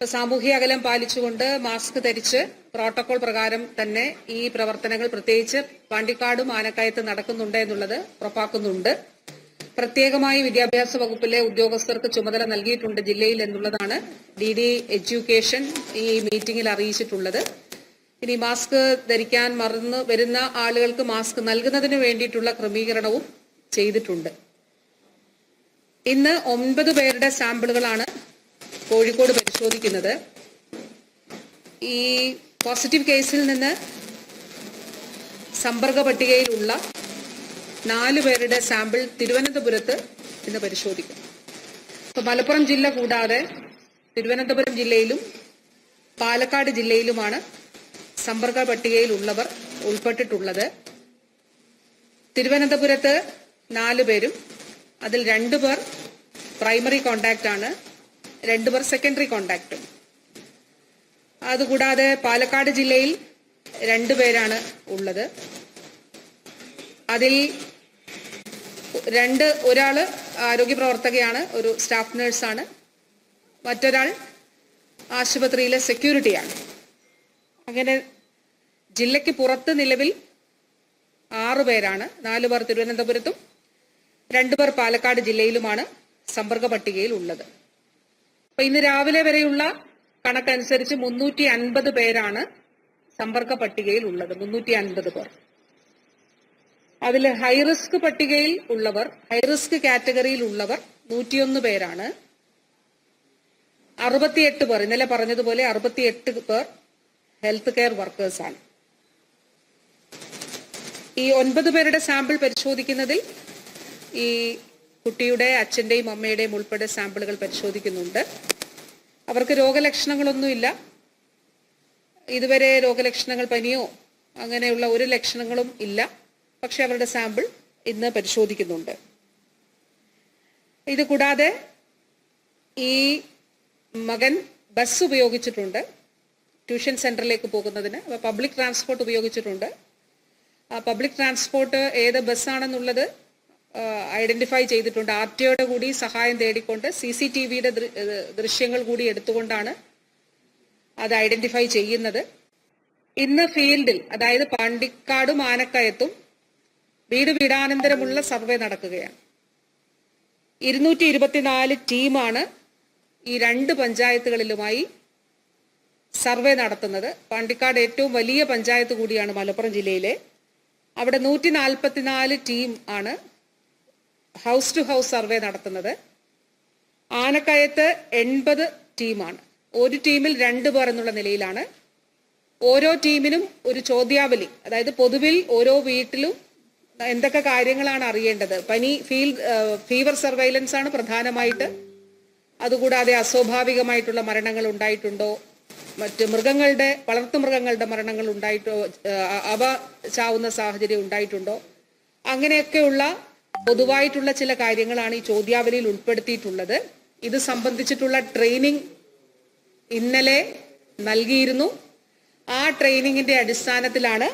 സാമൂഹ്യ അകലം പാലിച്ചുകൊണ്ട് മാസ്ക് ധരിച്ച് പ്രോട്ടോകോൾ പ്രകാരം തന്നെ ഈ പ്രവർത്തനങ്ങൾ പ്രത്യേകിച്ച് പാണ്ടിക്കാടും ആനക്കയത്ത് നടക്കുന്നുണ്ട് എന്നുള്ളത് ഉറപ്പാക്കുന്നുണ്ട്. പ്രത്യേകമായി വിദ്യാഭ്യാസ വകുപ്പിലെ ഉദ്യോഗസ്ഥർക്ക് ചുമതല നൽകിയിട്ടുണ്ട് ജില്ലയിൽ എന്നുള്ളതാണ് ഡി ഡി എഡ്യൂക്കേഷൻ ഈ മീറ്റിംഗിൽ അറിയിച്ചിട്ടുള്ളത്. ഇനി മാസ്ക് ധരിക്കാൻ മറന്ന് വരുന്ന ആളുകൾക്ക് മാസ്ക് നൽകുന്നതിന് വേണ്ടിയിട്ടുള്ള ക്രമീകരണവും ചെയ്തിട്ടുണ്ട്. ഇന്ന് ഒമ്പത് പേരുടെ സാമ്പിളുകളാണ് കോഴിക്കോട് പരിശോധിക്കുന്നത്. ഈ പോസിറ്റീവ് കേസിൽ നിന്ന് സമ്പർക്ക പട്ടികയിലുള്ള നാല് പേരുടെ സാമ്പിൾ തിരുവനന്തപുരത്ത് ഇന്ന് പരിശോധിക്കും. ഇപ്പൊ മലപ്പുറം ജില്ല കൂടാതെ തിരുവനന്തപുരം ജില്ലയിലും പാലക്കാട് ജില്ലയിലുമാണ് സമ്പർക്ക പട്ടികയിലുള്ളവർ ഉൾപ്പെട്ടിട്ടുള്ളത്. തിരുവനന്തപുരത്ത് നാല് പേരും അതിൽ രണ്ടു പേർ പ്രൈമറി കോണ്ടാക്ട് ആണ് രണ്ടു പേർ സെക്കൻഡറി കോണ്ടാക്റ്റും അതുകൂടാതെ പാലക്കാട് ജില്ലയിൽ രണ്ടു പേരാണ് ഉള്ളത്. അതിൽ രണ്ട് ഒരാൾ ആരോഗ്യ പ്രവർത്തകയാണ് ഒരു സ്റ്റാഫ് നഴ്സാണ് മറ്റൊരാൾ ആശുപത്രിയിലെ സെക്യൂരിറ്റിയാണ് അങ്ങനെ ജില്ലയ്ക്ക് പുറത്ത് നിലവിൽ ആറു പേരാണ്. നാലു പേർ തിരുവനന്തപുരത്തും രണ്ടുപേർ പാലക്കാട് ജില്ലയിലുമാണ് സമ്പർക്ക പട്ടികയിൽ ഉള്ളത്. അപ്പൊ ഇന്ന് രാവിലെ വരെയുള്ള കണക്കനുസരിച്ച് മുന്നൂറ്റി അൻപത് പേരാണ് സമ്പർക്ക പട്ടികയിൽ ഉള്ളത്. മുന്നൂറ്റി അൻപത് പേർ. അതിൽ ഹൈറിസ്ക് പട്ടികയിൽ ഉള്ളവർ ഹൈറിസ്ക് കാറ്റഗറിയിൽ ഉള്ളവർ നൂറ്റിയൊന്ന് പേരാണ്. അറുപത്തിയെട്ട് പേർ ഇന്നലെ പറഞ്ഞതുപോലെ അറുപത്തിയെട്ട് പേർ ഹെൽത്ത് കെയർ വർക്കേഴ്സാണ് ഈ ഒൻപത് പേരുടെ സാമ്പിൾ പരിശോധിക്കുന്നതിൽ ഈ കുട്ടിയുടെ അച്ഛന്റെയും അമ്മയുടെയും ഉൾപ്പെടെ സാമ്പിളുകൾ പരിശോധിക്കുന്നുണ്ട്. അവർക്ക് രോഗലക്ഷണങ്ങളൊന്നുമില്ല. ഇതുവരെ രോഗലക്ഷണങ്ങൾ പനിയോ അങ്ങനെയുള്ള ഒരു ലക്ഷണങ്ങളും ഇല്ല. പക്ഷെ അവരുടെ സാമ്പിൾ ഇന്ന് പരിശോധിക്കുന്നുണ്ട്. ഇത് കൂടാതെ ഈ മകൻ ബസ് ഉപയോഗിച്ചിട്ടുണ്ട്. ട്യൂഷൻ സെന്ററിലേക്ക് പോകുന്നതിന്. അപ്പോൾ പബ്ലിക് ട്രാൻസ്പോർട്ട് ഉപയോഗിച്ചിട്ടുണ്ട്. ആ പബ്ലിക് ട്രാൻസ്പോർട്ട് ഏത് ബസ്സാണെന്നുള്ളത് ഐഡന്റിഫൈ ചെയ്തിട്ടുണ്ട്. ആർ ടി ഒയുടെ കൂടി സഹായം തേടിക്കൊണ്ട് സി സി ടി വിയുടെ ദൃശ്യങ്ങൾ കൂടി എടുത്തുകൊണ്ടാണ് അത് ഐഡന്റിഫൈ ചെയ്യുന്നത്. ഇന്ന് ഫീൽഡിൽ അതായത് പാണ്ടിക്കാടും ആനക്കയത്തും വീട് വീടാനന്തരമുള്ള സർവേ നടക്കുകയാണ്. ഇരുന്നൂറ്റി ഇരുപത്തിനാല് ടീമാണ് ഈ രണ്ട് പഞ്ചായത്തുകളിലുമായി സർവേ നടത്തുന്നത്. പാണ്ടിക്കാട് ഏറ്റവും വലിയ പഞ്ചായത്ത് കൂടിയാണ് മലപ്പുറം ജില്ലയിലെ. അവിടെ നൂറ്റി നാൽപ്പത്തിനാല് ടീം ആണ് ഹൗസ് ടു ഹൗസ് സർവേ നടത്തുന്നത്. ആനക്കയത്ത് എൺപത് ടീമാണ്. ഒരു ടീമിൽ രണ്ട് പേർ എന്നുള്ള നിലയിലാണ്. ഓരോ ടീമിനും ഒരു ചോദ്യാവലി അതായത് പൊതുവിൽ ഓരോ വീട്ടിലും എന്തൊക്കെ കാര്യങ്ങളാണ് അറിയേണ്ടത്. പനി ഫീൽ ഫീവർ സർവൈലൻസ് ആണ് പ്രധാനമായിട്ട്. അതുകൂടാതെ അസ്വാഭാവികമായിട്ടുള്ള മരണങ്ങൾ ഉണ്ടായിട്ടുണ്ടോ? മറ്റ് മൃഗങ്ങളുടെ വളർത്തുമൃഗങ്ങളുടെ മരണങ്ങൾ ഉണ്ടായിട്ടോ അവ ചാവുന്ന സാഹചര്യം ഉണ്ടായിട്ടുണ്ടോ? അങ്ങനെയൊക്കെയുള്ള പൊതുവായിട്ടുള്ള ചില കാര്യങ്ങളാണ് ഈ ചോദ്യാവലിയിൽ ഉൾപ്പെടുത്തിയിട്ടുള്ളത്. ഇത് സംബന്ധിച്ചിട്ടുള്ള ട്രെയിനിങ് ഇന്നലെ നൽകിയിരുന്നു. ആ ട്രെയിനിങ്ങിന്റെ അടിസ്ഥാനത്തിലാണ്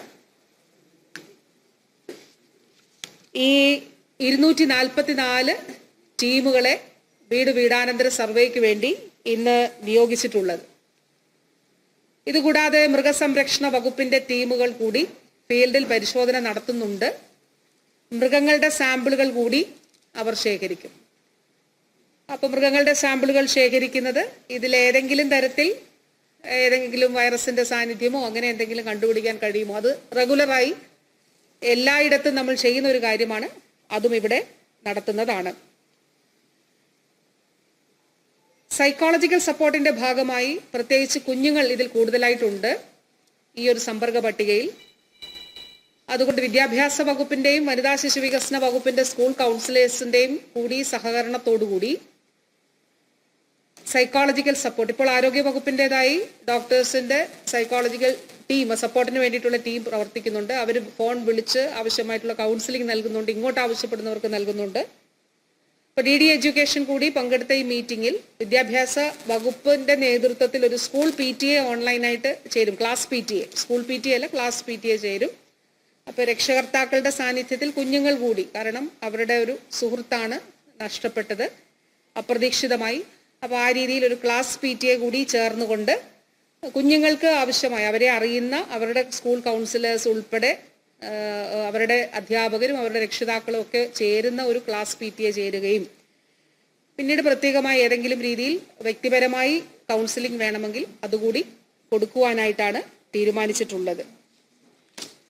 ഈ ഇരുന്നൂറ്റി നാൽപ്പത്തിനാല് ടീമുകളെ വീട് വീടാനന്തര സർവേക്ക് വേണ്ടി ഇന്ന് നിയോഗിച്ചിട്ടുള്ളത്. ഇതുകൂടാതെ മൃഗസംരക്ഷണ വകുപ്പിന്റെ ടീമുകൾ കൂടി ഫീൽഡിൽ പരിശോധന നടത്തുന്നുണ്ട്. മൃഗങ്ങളുടെ സാമ്പിളുകൾ കൂടി അവർ ശേഖരിക്കും. അപ്പോൾ മൃഗങ്ങളുടെ സാമ്പിളുകൾ ശേഖരിക്കുന്നത് ഇതിലേതെങ്കിലും തരത്തിൽ ഏതെങ്കിലും വൈറസിന്റെ സാന്നിധ്യമോ അങ്ങനെ എന്തെങ്കിലും കണ്ടുപിടിക്കാൻ കഴിയുമോ? അത് റെഗുലറായി എല്ലായിടത്തും നമ്മൾ ചെയ്യുന്ന ഒരു കാര്യമാണ്. അതും ഇവിടെ നടത്തുന്നതാണ്. സൈക്കോളജിക്കൽ സപ്പോർട്ടിന്റെ ഭാഗമായി പ്രത്യേകിച്ച് കുഞ്ഞുങ്ങൾ ഇതിൽ കൂടുതലായിട്ടുണ്ട്. ഈ ഒരു സമ്പർക്ക പട്ടികയിൽ അതുകൊണ്ട് വിദ്യാഭ്യാസ വകുപ്പിന്റെയും വനിതാ ശിശു വികസന വകുപ്പിന്റെ സ്കൂൾ കൗൺസിലേഴ്സിന്റെയും കൂടി സഹകരണത്തോടുകൂടി സൈക്കോളജിക്കൽ സപ്പോർട്ട് ഇപ്പോൾ ആരോഗ്യ വകുപ്പിന്റേതായി ഡോക്ടേഴ്സിന്റെ സൈക്കോളജിക്കൽ ടീം സപ്പോർട്ടിന് വേണ്ടിയിട്ടുള്ള ടീം പ്രവർത്തിക്കുന്നുണ്ട്. അവർ ഫോൺ വിളിച്ച് ആവശ്യമായിട്ടുള്ള കൗൺസിലിംഗ് നൽകുന്നുണ്ട്. ഇങ്ങോട്ട് ആവശ്യപ്പെടുന്നവർക്ക് നൽകുന്നുണ്ട്. ഇപ്പൊ ഡി ഡി എഡ്യൂക്കേഷൻ കൂടി പങ്കെടുത്ത ഈ മീറ്റിംഗിൽ വിദ്യാഭ്യാസ വകുപ്പിന്റെ നേതൃത്വത്തിൽ ഒരു സ്കൂൾ പി ടി എ ഓൺലൈനായിട്ട് ചേരും. Class P T A school P T A അല്ല ക്ലാസ് പി ടി എ ചേരും. അപ്പൊ രക്ഷകർത്താക്കളുടെ സാന്നിധ്യത്തിൽ കുഞ്ഞുങ്ങൾ കൂടി കാരണം അവരുടെ ഒരു സുഹൃത്താണ് നഷ്ടപ്പെട്ടത് അപ്രതീക്ഷിതമായി. അപ്പോൾ ആ രീതിയിൽ ഒരു ക്ലാസ് പി ടി എ കൂടി ചേർന്നുകൊണ്ട് കുഞ്ഞുങ്ങൾക്ക് ആവശ്യമായി അവരെ അറിയുന്ന അവരുടെ സ്കൂൾ കൗൺസിലേഴ്സ് ഉൾപ്പെടെ അവരുടെ അധ്യാപകരും അവരുടെ രക്ഷിതാക്കളും ഒക്കെ ചേരുന്ന ഒരു ക്ലാസ് പി ടി എ ചേരുകയും. പിന്നീട് പ്രത്യേകമായി ഏതെങ്കിലും രീതിയിൽ വ്യക്തിപരമായി കൗൺസിലിംഗ് വേണമെങ്കിൽ അതുകൂടി കൊടുക്കുവാനായിട്ടാണ് തീരുമാനിച്ചിട്ടുള്ളത്.